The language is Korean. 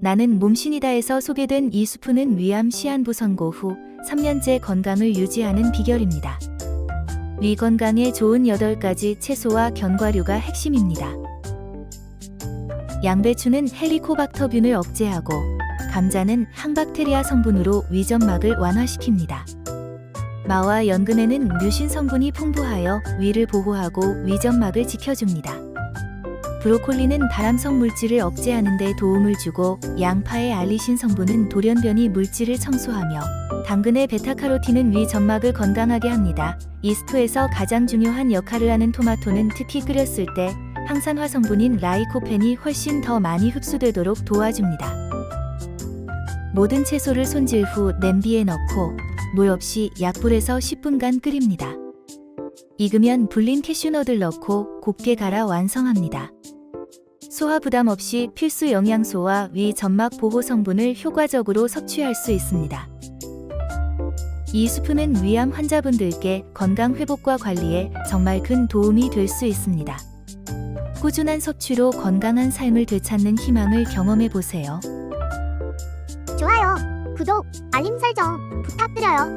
나는 몸신이다에서 소개된 이 수프는 위암 시한부 선고 후 3년째 건강을 유지하는 비결입니다. 위 건강에 좋은 8가지 채소와 견과류가 핵심입니다. 양배추는 헬리코박터균을 억제하고 감자는 항박테리아 성분으로 위점막을 완화시킵니다. 마와 연근에는 뮤신 성분이 풍부하여 위를 보호하고 위점막을 지켜줍니다. 브로콜리는 발암성 물질을 억제하는 데 도움을 주고 양파의 알리신 성분은 돌연변이 물질을 청소하며 당근의 베타카로틴은 위 점막을 건강하게 합니다. 이 스프에서 가장 중요한 역할을 하는 토마토는 특히 끓였을 때 항산화 성분인 라이코펜이 훨씬 더 많이 흡수되도록 도와줍니다. 모든 채소를 손질 후 냄비에 넣고 물 없이 약불에서 10분간 끓입니다. 익으면 불린 캐슈넛을 넣고 곱게 갈아 완성합니다. 소화 부담 없이 필수 영양소와 위 점막 보호 성분을 효과적으로 섭취할 수 있습니다. 이 수프는 위암 환자분들께 건강 회복과 관리에 정말 큰 도움이 될 수 있습니다. 꾸준한 섭취로 건강한 삶을 되찾는 희망을 경험해 보세요. 좋아요, 구독, 알림 설정 부탁드려요.